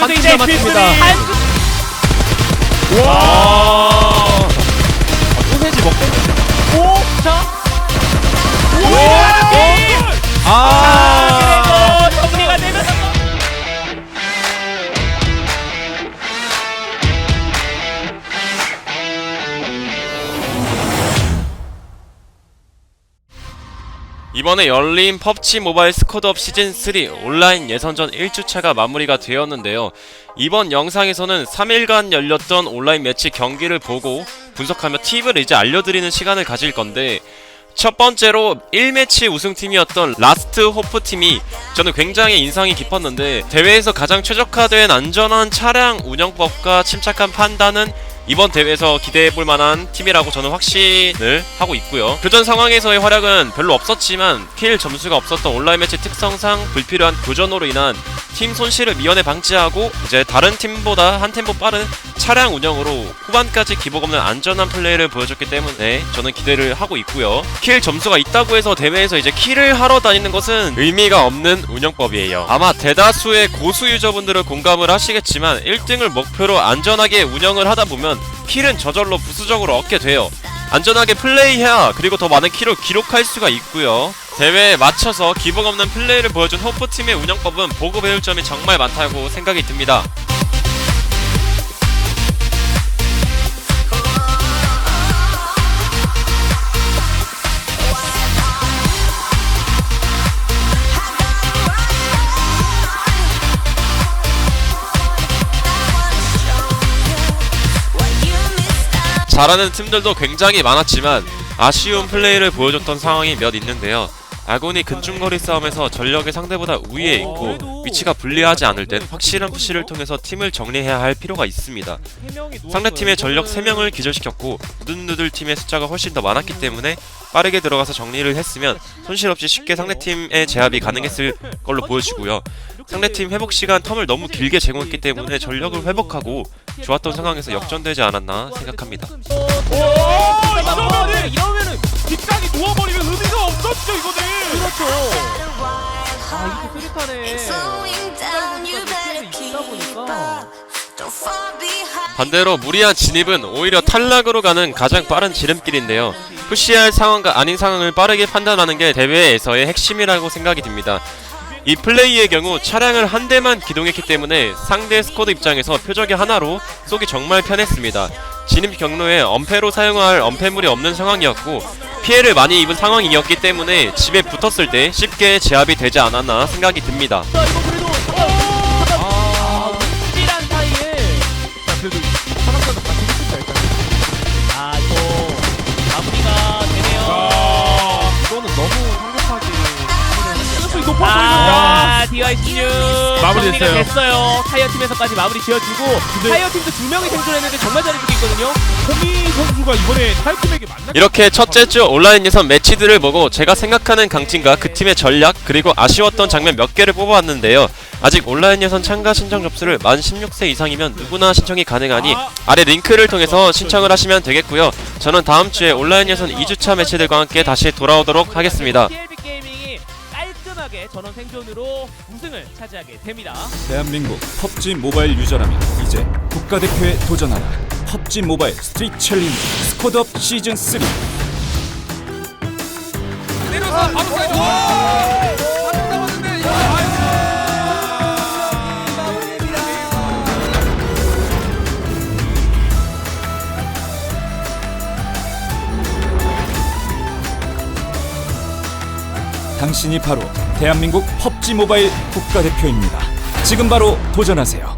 박진희가 맞습니다. 한... 와, 이번에 열린 펍치 모바일 스쿼드업 시즌3 온라인 예선전 1주차가 마무리가 되었는데요. 이번 영상에서는 3일간 열렸던 온라인 매치 경기를 보고 분석하며 팁을 이제 알려드리는 시간을 가질 건데 첫 번째로 1매치 우승팀이었던 라스트 호프 팀이 저는 굉장히 인상이 깊었는데 대회에서 가장 최적화된 안전한 차량 운영법과 침착한 판단은 이번 대회에서 기대해 볼 만한 팀이라고 저는 확신을 하고 있고요. 교전 상황에서의 활약은 별로 없었지만 킬 점수가 없었던 온라인 매치 특성상 불필요한 교전으로 인한 팀 손실을 미연에 방지하고 이제 다른 팀보다 한 템포 빠른 차량 운영으로 후반까지 기복 없는 안전한 플레이를 보여줬기 때문에 저는 기대를 하고 있고요. 킬 점수가 있다고 해서 대회에서 이제 킬을 하러 다니는 것은 의미가 없는 운영법이에요. 아마 대다수의 고수 유저분들은 공감을 하시겠지만 1등을 목표로 안전하게 운영을 하다 보면 킬은 저절로 부수적으로 얻게 돼요. 안전하게 플레이해야 그리고 더 많은 킬을 기록할 수가 있고요. 대회에 맞춰서 기복 없는 플레이를 보여준 호프팀의 운영법은 보고 배울 점이 정말 많다고 생각이 듭니다. 잘하는 팀들도 굉장히 많았지만 아쉬운 플레이를 보여줬던 상황이 몇 있는데요. 아군이 근중거리 싸움에서 전력의 상대보다 우위에 있고 위치가 불리하지 않을 땐 확실한 푸시를 통해서 팀을 정리해야 할 필요가 있습니다. 상대팀의 전력 3명을 기절시켰고 누들누들 팀의 숫자가 훨씬 더 많았기 때문에 빠르게 들어가서 정리를 했으면 손실 없이 쉽게 상대팀의 제압이 가능했을 걸로 보여지고요. 상대팀 회복 시간 텀을 너무 길게 제공했기 때문에 전력을 회복하고 좋았던 상황에서 역전되지 않았나 생각합니다. 오! 이러면은 이러면은 뒷장이 누워버리면 의미가 없었죠 이거는. 그렇죠. 아, 이게 behind. 반대로 무리한 진입은 오히려 탈락으로 가는 가장 빠른 지름길인데요. 푸시할 상황과 아닌 상황을 빠르게 판단하는 게 대회에서의 핵심이라고 생각이 듭니다. 이 플레이의 경우 차량을 한 대만 기동했기 때문에 상대 스쿼드 입장에서 표적이 하나로 쏘기 정말 편했습니다. 진입 경로에 엄폐로 사용할 엄폐물이 없는 상황이었고 피해를 많이 입은 상황이었기 때문에 집에 붙었을 때 쉽게 제압이 되지 않았나 생각이 듭니다. 아, 움찔한 사이에 자 그래도 사람과도 같이 했습니다 일단. 아, 이거 마무리가 되네요. 아 이거는 너무 성급하게. 높아 아, DY16 마무리됐어요. 됐어요. 타이어 팀에서까지 마무리 지어주고 근데- 타이어 팀도 두 명이 생존했는데 정말 잘해주고 있거든요. 호미 선수가 이번에 타이팀에게 만나. 이렇게 첫째 주 온라인 예선 매치들을 보고 제가 생각하는 강팀과 그 팀의 전략 그리고 아쉬웠던 장면 몇 개를 뽑아왔는데요. 아직 온라인 예선 참가 신청 접수를 만 16세 이상이면 누구나 신청이 가능하니 아래 링크를 통해서 신청을 하시면 되겠고요. 저는 다음 주에 온라인 예선 2주차 매치들과 함께 다시 돌아오도록 하겠습니다. 깔끔하게 전원 생존으로 우승을 차지하게 됩니다. 대한민국 펍지 모바일 유저라면 이제 국가대표에 도전하라. 펍지 모바일 스트리트 챌린지 스쿼드업 시즌 3 당신이 바로 대한민국 펍지 모바일 국가대표입니다. 지금 바로 도전하세요